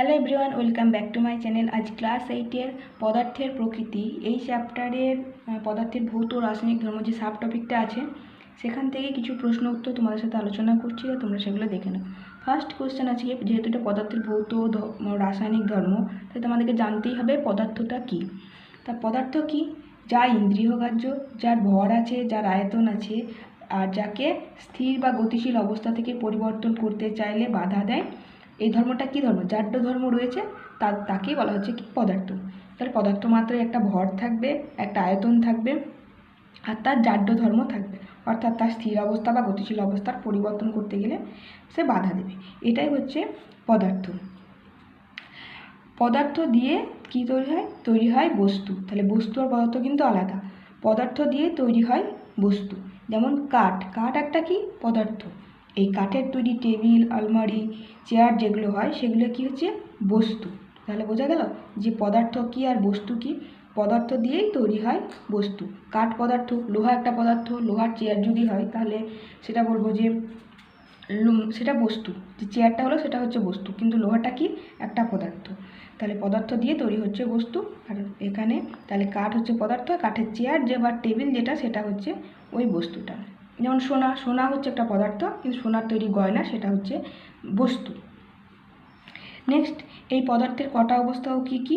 Hello everyone, welcome back to my channel. আজ class এইটের পদার্থের প্রকৃতি। এই চ্যাপ্টারের পদার্থের ভৌত রাসায়নিক ধর্ম যে সাব টপিকটা আছে, সেখান থেকে কিছু প্রশ্ন উত্তর তোমাদের সাথে আলোচনা করছি তোমরা সেগুলো দেখে নাও। ফার্স্ট কোশ্চেন আছে, যেহেতু এটা পদার্থের ভৌত রাসায়নিক ধর্ম, তাই তোমাদেরকে জানতেই হবে পদার্থটা কী। তা পদার্থ কী? যা ইন্দ্রিয়গ্রাহ্য যার ভর আছে, যার আয়তন আছে, আর যাকে স্থির বা গতিশীল অবস্থা থেকে পরিবর্তন করতে চাইলে বাধা দেয়। এই ধর্মটা কী ধর্ম? জাড্য ধর্ম রয়েছে, তা, তাকেই বলা হচ্ছে কি পদার্থ। তাহলে পদার্থ মাত্র একটা ভর থাকবে, একটা আয়তন থাকবে, আর তার জাড্য ধর্ম থাকবে। অর্থাৎ তার স্থির অবস্থা বা গতিশীল অবস্থার পরিবর্তন করতে গেলে সে বাধা দেবে। এটাই হচ্ছে পদার্থ। পদার্থ দিয়ে কি তৈরি হয়? তৈরি হয় বস্তু। তাহলে বস্তু আর পদার্থ কিন্তু আলাদা। পদার্থ দিয়ে তৈরি হয় বস্তু। যেমন কাঠ। কাঠ একটা কি? পদার্থ। এই কাঠের তৈরি টেবিল, আলমারি, চেয়ার যেগুলো হয়, সেগুলো কি হচ্ছে? বস্তু। তাহলে বোঝা গেল যে পদার্থ কি আর বস্তু কি? পদার্থ দিয়েই তৈরি হয় বস্তু। কাঠ পদার্থ, লোহা একটা পদার্থ, লোহার চেয়ার যদি হয়, তাহলে সেটা বলব যে সেটা বস্তু। যে চেয়ারটা হলো, সেটা হচ্ছে বস্তু। কিন্তু লোহাটা কি? একটা পদার্থ। তাহলে পদার্থ দিয়ে তৈরি হচ্ছে বস্তু। আর এখানে তাহলে কাঠ হচ্ছে পদার্থ, কাঠের চেয়ার যে বা টেবিল যেটা, সেটা হচ্ছে ওই বস্তুটা। যেমন সোনা সোনা হচ্ছে একটা পদার্থ, কিন্তু সোনার তৈরি গয়না সেটা হচ্ছে বস্তু। নেক্সট এই পদার্থের কটা অবস্থাও কী কী?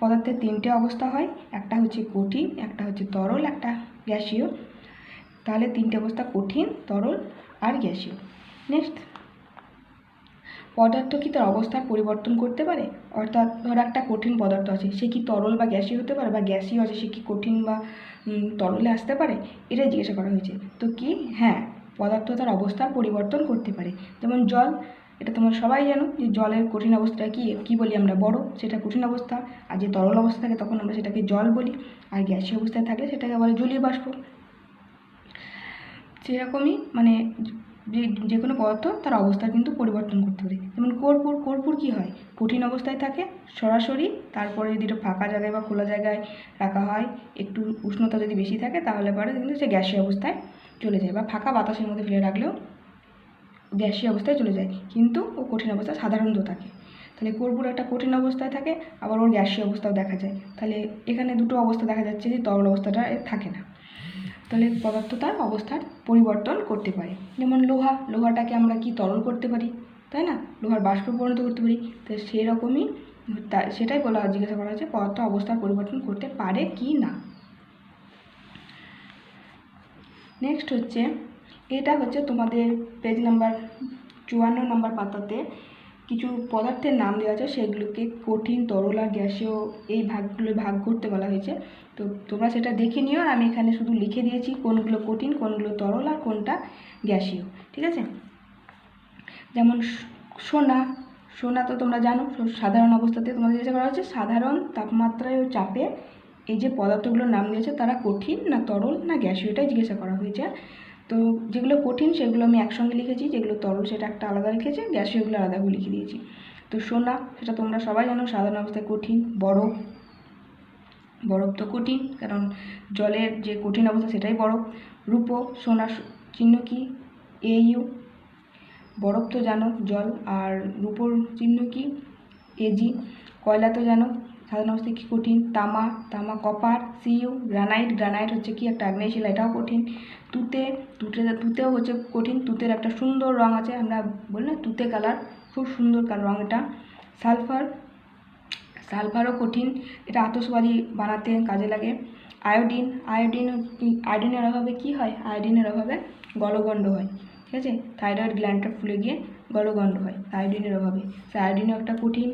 পদার্থের তিনটে অবস্থা হয়, একটা হচ্ছে কঠিন, একটা হচ্ছে তরল, একটা গ্যাসীয়। তাহলে তিনটে অবস্থা কঠিন, তরল আর গ্যাসীয়। নেক্সট পদার্থ কি তার অবস্থার পরিবর্তন করতে পারে? অর্থাৎ ধরো একটা কঠিন পদার্থ আছে, সে কি তরল বা গ্যাসীয় হতে পারে বা গ্যাসীয় আছে, সে কি কঠিন বা তরলে আসতে পারে? এটাই জিজ্ঞাসা করা হয়েছে। তো কি? হ্যাঁ পদার্থ তার অবস্থার পরিবর্তন করতে পারে। যেমন জল, এটা তোমরা সবাই জানো যে জলের কঠিন অবস্থা কি কি বলি আমরা? বরফ সেটা কঠিন অবস্থা। আর যে তরল অবস্থা থাকে তখন আমরা সেটাকে জল বলি। আর গ্যাসীয় অবস্থায় থাকলে সেটাকে বলে জলীয় বাষ্প। সেরকমই মানে যে যে কোনো পদার্থ তার অবস্থা কিন্তু পরিবর্তন করতে পারে। যেমন কর্পূর কর্পূর কী হয়? কঠিন অবস্থায় থাকে, সরাসরি তারপরে যদি একটু ফাঁকা জায়গায় বা খোলা জায়গায় রাখা হয়, একটু উষ্ণতা যদি বেশি থাকে, তাহলে পরে কিন্তু সে গ্যাসীয় অবস্থায় চলে যায় বা ফাঁকা বাতাসের মধ্যে ফেলে রাখলেও গ্যাসীয় অবস্থায় চলে যায়। কিন্তু ও কঠিন অবস্থা সাধারণত থাকে। তাহলে কর্পূর একটা কঠিন অবস্থায় থাকে, আবার ওর গ্যাসীয় অবস্থাও দেখা যায়। তাহলে এখানে দুটো অবস্থা দেখা যাচ্ছে, যে তরল অবস্থাটা থাকে না। তাহলে পদার্থ তার অবস্থার পরিবর্তন করতে পারে। যেমন লোহা, লোহাটাকে আমরা কি তরল করতে পারি, তাই না? লোহার বাষ্প পরিণত করতে পারি। তো সেই রকমই তা, সেটাই বলা, জিজ্ঞাসা করা হচ্ছে পদার্থ অবস্থার পরিবর্তন করতে পারে কি না? নেক্সট হচ্ছে, এটা হচ্ছে তোমাদের পেজ নাম্বার চুয়ান্ন নাম্বার পাতাতে কিছু পদার্থের নাম দেওয়া আছে, সেগুলোকে কঠিন, তরল আর গ্যাসীয় এই ভাগগুলো ভাগ করতে বলা হয়েছে। তো তোমরা সেটা দেখে নিও আর আমি এখানে শুধু লিখে দিয়েছি কোনগুলো কঠিন, কোনগুলো তরল আর কোনটা গ্যাসীয়, ঠিক আছে? যেমন সোনা সোনা তো তোমরা জানো সাধারণ অবস্থাতে তোমাদের জিজ্ঞাসা করা হচ্ছে সাধারণ তাপমাত্রায় ও চাপে এই যে পদার্থগুলোর নাম দিয়েছে, তারা কঠিন না তরল না গ্যাসীয়, এটাই জিজ্ঞাসা করা হয়েছে। তো যেগুলো কঠিন সেগুলো আমি একসঙ্গে লিখেছি, যেগুলো তরল সেটা একটা আলাদা লিখেছি গ্যাসীয়গুলো আলাদা করে লিখে দিয়েছি। তো সোনা সেটা তোমরা সবাই জানো, সাধারণ অবস্থায় কঠিন, বরফ। বরফ তো কঠিন, কারণ জলের যে কঠিন অবস্থা সেটাই বরফ। রূপো সোনা চিহ্ন কি? A, U. বরফ তো জানো, জল। আর রূপোর চিহ্ন কি? এজি কয়লা তো জানো সাধারণ অবস্থায় কি কঠিন? তামা তামা কপার, সিইউ, গ্রানাইট গ্রানাইট হচ্ছে কি একটা আগ্নেয় শিলা এটাও কঠিন। তুতে তুতে, তুতেও হচ্ছে কঠিন। তুতের একটা সুন্দর রং আছে, আমরা বলি না তুতে কালার, খুব সুন্দর রং এটা। সালফার, সালফারও কঠিন। এটা আতশবাজি বানাতে কাজে লাগে। আয়োডিন আয়োডিন, আয়োডিনের অভাবে কি হয়? আয়োডিনের অভাবে গলগণ্ড হয়, ঠিক আছে? থাইরয়েড গ্ল্যান্ডটা ফুলে গিয়ে গলগণ্ড হয়, আয়োডিনের অভাবে। আয়োডিনও একটা কঠিন।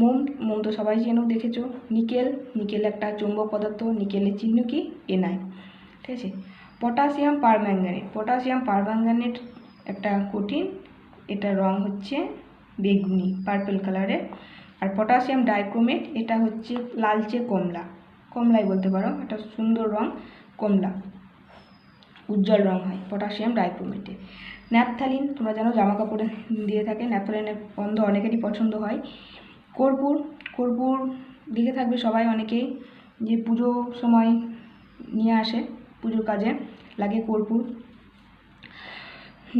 মোম মোম তো সবাই চেনো দেখেছ। নিকেল নিকেল একটা চৌম্বক পদার্থ, নিকেলের চিহ্ন কি? এনআই। ঠিক আছে? Potassium permanganate. পটাশিয়াম পারম্যাঙ্গানেট একটা কঠিন এটা রং হচ্ছে বেগুনি পার্পেল কালারের আর পটাশিয়াম ডাইক্রোমেট, এটা হচ্ছে লালচে কমলা। কমলাই বলতে পারো, একটা সুন্দর রং, কমলা। উজ্জ্বল রং হয়, পটাশিয়াম ডাইক্রোমেটে। ন্যাপথালিন, তোমরা জানো জামা কাপড়ে দিয়ে থাকে। ন্যাপথালিনের গন্ধ অনেকেরই পছন্দ হয়। কর্পূর কর্পূর দেখে থাকবে সবাই অনেকেই, যে পুজো সময় নিয়ে আসে, পুজোর কাজে লাগে কর্পূর।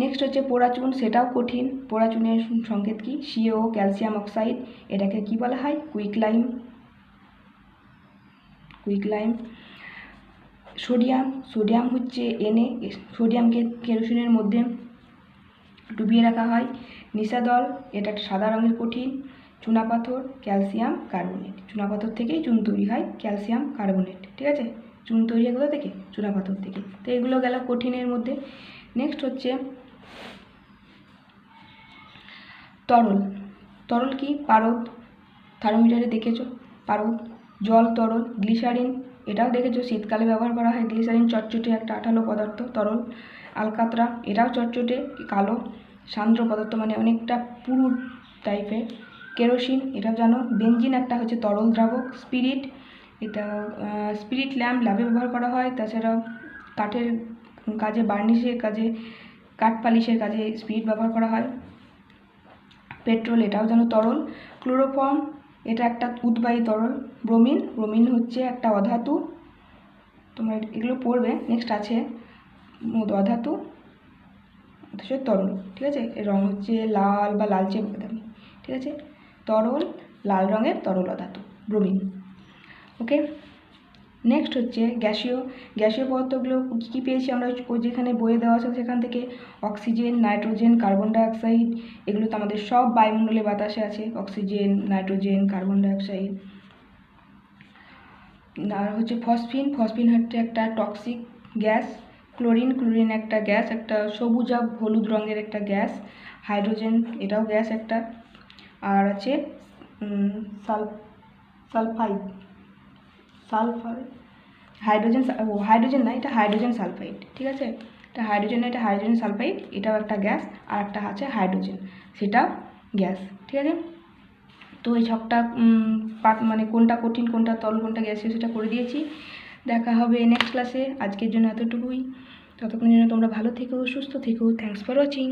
নেক্সট হচ্ছে পোড়াচুন সেটাও কঠিন। পোড়াচুনের সংকেত কি? সিও, ক্যালসিয়াম অক্সাইড, এটাকে কি বলা হয়? কুইকলাইম কুইকলাইম সোডিয়াম সোডিয়াম হচ্ছে এনে সোডিয়ামকে কেরোসিনের মধ্যে ডুবিয়ে রাখা হয়। নিশাদল এটা একটা সাদা রঙের কঠিন। চুনাপাথর, ক্যালসিয়াম, কার্বনেট। চুনাপাথর থেকেই চুন তৈরি হয় ক্যালসিয়াম, কার্বনেট, ঠিক আছে? চুন তৈরি হয় কোথা থেকে? চুনাপাথর থেকে। তো এগুলো গেল কঠিনের মধ্যে। নেক্সট হচ্ছে তরল। তরল কি? পারদ। থার্মোমিটারে দেখেছ? পারদ। জল, তরল, গ্লিসারিন, এটাও দেখেছ? শীতকালে ব্যবহার করা হয়। গ্লিসারিন চটচটে একটা আঠালো পদার্থ, তরল। আলকাতরা, এটাও চটচটে, কালো, সান্দ্র পদার্থ মানে অনেকটা পুরু টাইপের কেরোসিন এটাও জানো বেঞ্জিন একটা হচ্ছে তরল দ্রাবক, স্পিরিট, এটা স্পিরিট ল্যাম্প ল্যাবে ব্যবহার করা হয়। তাছাড়াও কাঠের কাজে, বার্নিশের কাজে, কাঠ পালিশের কাজে স্পিরিট ব্যবহার করা হয়। পেট্রোল, এটাও যেন তরল। ক্লোরোফর্ম, এটা একটা উদ্বায়ী তরল। ব্রোমিন ব্রোমিন হচ্ছে একটা অধাতু। তোমরা এগুলো পড়বে। নেক্সট আছে অধাতু, অথচ তরল। ঠিক আছে? এর রং হচ্ছে লাল বা লালচে। বাদামি ঠিক আছে? তরল, লাল রঙের তরল অধাতু ব্রোমিন ওকে নেক্সট হচ্ছে গ্যাসীয় গ্যাসীয় পদার্থগুলো কী কী পেয়েছি আমরা যেখানে বয়ে দেওয়া আছে সেখান থেকে? অক্সিজেন নাইট্রোজেন কার্বন ডাইঅক্সাইড এগুলো তো আমাদের সব বায়ুমণ্ডলে বাতাসে আছে। অক্সিজেন নাইট্রোজেন কার্বন ডাইঅক্সাইড আর হচ্ছে ফসফিন ফসফিন হচ্ছে একটা টক্সিক গ্যাস ক্লোরিন ক্লোরিন একটা গ্যাস একটা সবুজা হলুদ রঙের একটা গ্যাস হাইড্রোজেন এটাও গ্যাস একটা। আর আছে সাল, সালফাইড, সালফার, হাইড্রোজেন ও, হাইড্রোজেন না, এটা হাইড্রোজেন সালফাইড, ঠিক আছে? এটা হাইড্রোজেন এটা হাইড্রোজেন সালফাইড, এটাও একটা গ্যাস, আর একটা আছে হাইড্রোজেন সেটাও গ্যাস, ঠিক আছে? তো এই ছকটা পার্ট মানে কোনটা কঠিন, কোনটা তরল, কোনটা গ্যাসীয়, সেটা করে দিয়েছি। দেখা হবে নেক্সট ক্লাসে আজকের জন্য এতটুকুই। ততক্ষণের জন্য তোমরা ভালো থেকো, সুস্থ থেকো। Thanks for watching